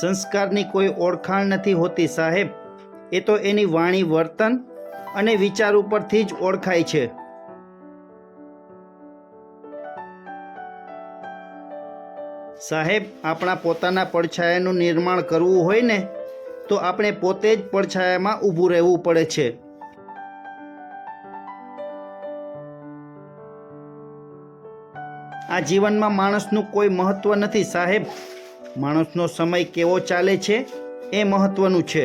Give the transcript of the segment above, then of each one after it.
સંસ્કારની કોઈ ઓળખાણ નથી હોતી સાહેબ. એ તો એની વાણી વર્તન અને વિચાર ઉપરથી જ ઓળખાય છે. સાહેબ, આપણા પોતાના પડછાયાનું નિર્માણ કરવું હોય ને, તો આપણે પોતે જ પડછાયામાં ઊભું રહેવું પડે છે. આ જીવનમાં માણસનું કોઈ મહત્વ નથી સાહેબ. માણસનો સમય કેવો ચાલે છે એ મહત્વનું છે.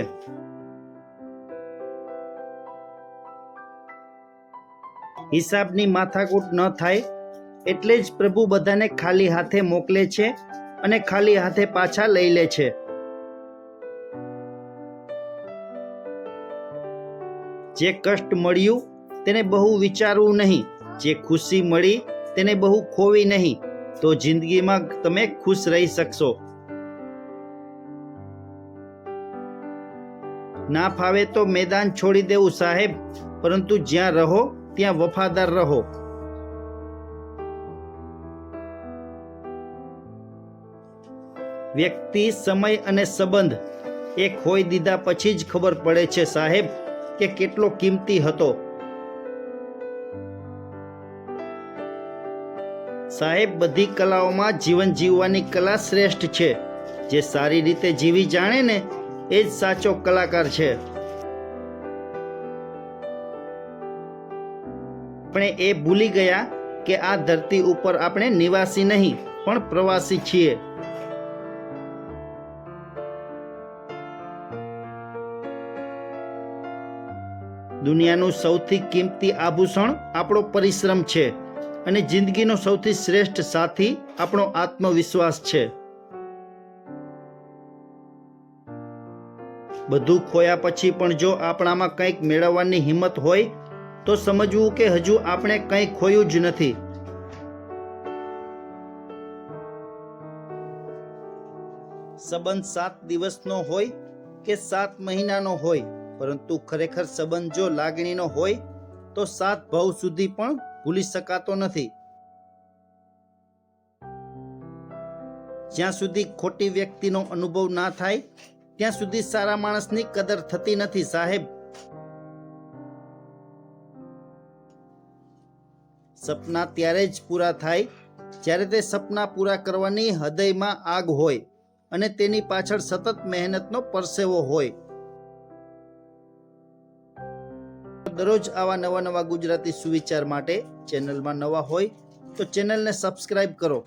હિસાબની માથાકૂટ ન થાય એટલે જ પ્રભુ બધાને ખાલી હાથે મોકલે છે અને ખાલી હાથે પાછા લઈ લે છે. જે કષ્ટ મળ્યું તેને બહુ વિચારવું નહીં, જે ખુશી મળી તેને બહુ ખોવી નહીં, તો જિંદગીમાં તમે ખુશ રહી શકશો. ના ફાવે તો મેદાન છોડી દેવું સાહેબ. પરંતુ જ્યાં રહો, ત્યાં વફાદાર રહો. વ્યક્તિ, સમય અને સંબંધ એ ખોઈ દીધા પછી જ ખબર પડે છે સાહેબ કે કેટલો કિંમતી હતો. સાહેબ, બધી કલાઓમાં જીવન જીવવાની કલા શ્રેષ્ઠ છે. જે સારી રીતે જીવી જાણે ને એ જ સાચો કલાકાર છે. આપણે એ ભૂલી ગયા કે આ ધરતી ઉપર આપણે નિવાસી નહીં, પણ પ્રવાસી છીએ. દુનિયાનું સૌથી કિંમતી આભૂષણ આપણો પરિશ્રમ છે અને જિંદગીનો સૌથી શ્રેષ્ઠ સાથી આપણો આત્મવિશ્વાસ છે. બધું ખોયા પછી પણ જો આપણામાં કંઈક મેળવવાની હિંમત હોય, તો સમજવું કે હજુ આપણે કંઈ ખોયું જ નથી. સંબંધ સાત દિવસનો હોય કે સાત મહિનાનો હોય, પરંતુ ખરેખર સંબંધ જો લાગણીનો હોય, તો સાત ભાવ સુધી પણ ભૂલી શકાતો નથી. જ્યાં સુધી ખોટી વ્યક્તિનો અનુભવ ના થાય ત્યાં સુધી સારા માણસની કદર થતી નથી, સાહેબ. સપના ત્યારે જ પૂરા થાય, જ્યારે તે સપના પૂરા કરવાની હૃદયમાં આગ હોય અને તેની પાછળ સતત મહેનતનો પરસેવો હોય. દરરોજ આવા નવા નવા ગુજરાતી સુવિચાર માટે ચેનલમાં નવા હોય તો ચેનલને સબસ્ક્રાઇબ કરો.